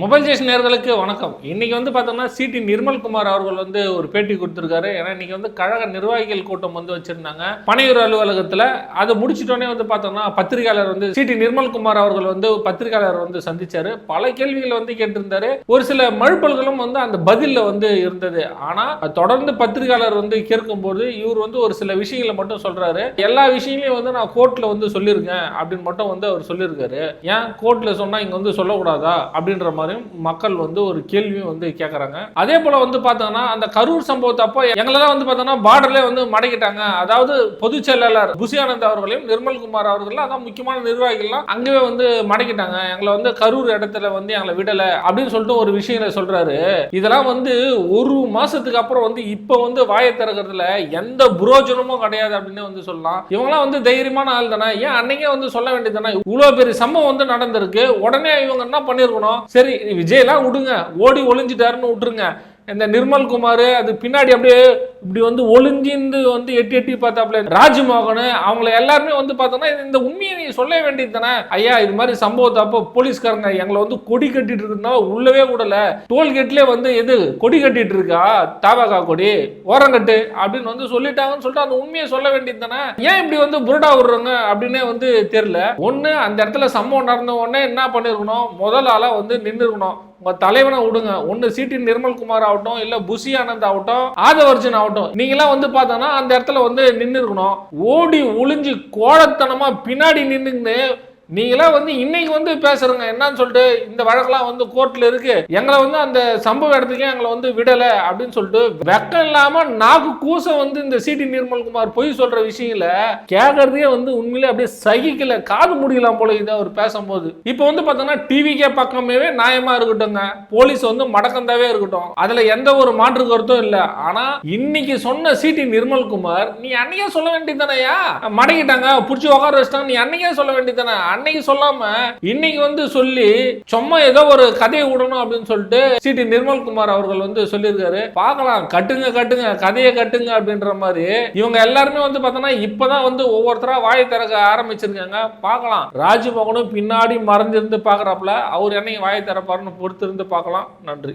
Mobile station நேர்களுக்கு வணக்கம். இன்றைக்கி வந்து பார்த்தோம்னா சிடி நிர்மல்குமார் அவர்கள் வந்து ஒரு பேட்டி கொடுத்துருக்காரு. ஏன்னா இன்றைக்கி வந்து கழக நிர்வாகிகள் கூட்டம் வந்து வச்சுருந்தாங்க. பனையூர் அலுவலகத்தில் அதை முடிச்சிட்டோன்னே வந்து பார்த்தோம்னா பத்திரிகையாளர் வந்து சிடி நிர்மல்குமார் அவர்கள் வந்து பத்திரிகையாளர் வந்து சந்தித்தார் பல கேள்விகள் வந்து கேட்டிருந்தாரு. ஒரு சில மழுப்பல்களும் வந்து அந்த பதிலில் வந்து இருந்தது. ஆனால் தொடர்ந்து பத்திரிகையாளர் வந்து கேட்கும்போது இவர் வந்து ஒரு சில விஷயங்களை மட்டும் சொல்கிறாரு எல்லா விஷயங்களையும் வந்து நான் கோர்ட்டில் வந்து சொல்லியிருக்கேன் அப்படின்னு மட்டும் வந்து அவர் சொல்லியிருக்காரு. ஏன் கோர்ட்டில் சொன்னால் இங்கே வந்து சொல்லக்கூடாதா அப்படின்ற மாதிரியும் மக்கள் வந்து ஒரு கேள்வியும் வந்து கேட்கறாங்க அதே போல வந்து பார்த்தோம்னா அந்த கரூர் சம்பவத்தை அப்போ எங்களெல்லாம் வந்து பார்த்தோன்னா பார்டர்லேயே வந்து மடக்கிட்டாங்க. அதாவது பொதுச் செயலாளர் புசியானந்த் அவர்களையும் நிர்மல்குமார் அவர்களும் அதான் முக்கியமான நிர்வாகிகள்லாம் அங்கேயே வந்து மடக்கிட்டாங்க. எங்களை வந்து கரூர் இடத்துல வந்து எங்களை விடல அப்படின்னு சொல்லிட்டு ஒரு விஷயங்களை சொல்றாரு. இதெல்லாம் வந்து ஒரு மாசத்துக்கு அப்புறம் வந்து இப்போ வந்து வாயை திறக்கிறதுல எந்த புரோஜனமும் கிடையாது அப்படின்னு வந்து சொல்லலாம். இவங்களாம் வந்து தைரியமான ஆள் தானே. ஏன் அன்னைக்கே வந்து சொல்ல வேண்டியது தானே? இவ்வளோ பெரிய சம்பவம் வந்து நடந்திருக்கு. உடனே இவங்க என்ன பண்ணியிருக்கணும் சரி விஜய்லாம் விடுங்க ஓடி ஒளிஞ்சிட்டாருன்னு விட்டுருங்க இந்த நிர்மல் குமார் அது பின்னாடி அப்படியே இப்படி வந்து ஒளிஞ்சிந்து வந்து எட்டி எட்டி பார்த்தாப்புல. ராஜ்மோகன் அவங்கள எல்லாருமே வந்து பார்த்தோன்னா இந்த உண்மையை நீ சொல்ல வேண்டியது தானே? ஐயா இது மாதிரி சம்பவத்தை அப்போ போலீஸ்காரங்க எங்களை வந்து கொடி கட்டிட்டு இருக்குன்னா உள்ளவே விடல. டோல்கேட்லேயே வந்து எது கொடி கட்டிட்டு இருக்கா? தாவாக்கா கொடி ஓரங்கட்டு அப்படின்னு வந்து சொல்லிட்டாங்கன்னு சொல்லிட்டு அந்த உண்மையை சொல்ல வேண்டியது தானே? ஏன் இப்படி வந்து புருடா விடுறாங்க அப்படின்னே வந்து தெரியல. ஒன்று அந்த இடத்துல சம்பவம் நடந்த உடனே என்ன பண்ணிருக்கணும்? முதல் ஆளாக வந்து நின்றுருக்கணும் இருக்கணும் உங்க தலைவனை விடுங்க. ஒன்னு சிடி நிர்மல்குமார் ஆகட்டும் இல்ல புசி ஆனந்த் ஆகட்டும் ஆதவர்ஜன் ஆகட்டும். நீங்களாம் வந்து பார்த்தோன்னா அந்த இடத்துல வந்து நின்று இருக்கணும் ஓடி ஒளிஞ்சு கோழத்தனமா பின்னாடி நின்றுங்கன்னு நீங்களாம் வந்து இன்னைக்கு வந்து பேசுறங்க என்னன்னு சொல்லிட்டு இந்த வழக்கெல்லாம் வந்து கோர்ட்ல இருக்கு. எங்களை வந்து அந்த சம்பவ இடத்துக்கே எங்களை வந்து விடல அப்படின்னு சொல்லிட்டு வெக்கம் இல்லாம நாக்கு கூச வந்து இந்த சிடி நிர்மல்குமார் பொய் சொல்ற விஷயங்கள கேட்கறதே வந்து உண்மையிலே அப்படியே சகிக்கல. காது முடியலாம் போல இது அவர் பேசும்போது. இப்போ வந்து பார்த்தோன்னா டிவிக்கே பக்கமே நியாயமா இருக்கட்டும்ங்க. போலீஸ் வந்து மடக்கந்தாவே இருக்கட்டும். அதுல எந்த ஒரு மாற்று கருத்தும் இல்ல. ஆனா இன்னைக்கு சொன்ன சிடி நிர்மல்குமார் நீ அன்னைக்கே சொல்ல வேண்டியதானயா மடக்கிட்டாங்க. புடிச்சு உட்கார வச்சிட்டாங்க. நீ அன்னைக்கே சொல்ல வேண்டியதானே அன்னைக்கு சொல்லாம இன்னைக்கு வந்து சொல்லி சும்மா ஏதோ ஒரு கதையை விடணும் அப்படின்னு சொல்லிட்டு சிடி நிர்மல்குமார் அவர்கள் வந்து சொல்லியிருக்காரு. பார்க்கலாம் கட்டுங்க கட்டுங்க கதையை கட்டுங்க அப்படின்ற மாதிரி. இவங்க எல்லாருமே வந்து பார்த்தோன்னா இப்பதான் வந்து ஒவ்வொருத்தரா வாயை திறக்க ஆரம்பிச்சிருக்காங்க. பார்க்கலாம். ராஜ்மோகனும் பின்னாடி மறைஞ்சிருந்து பார்க்கறாப்புல. அவர் என்னைக்கு வாயை திறப்பாருன்னு பொறுத்திருந்து பார்க்கலாம். நன்றி.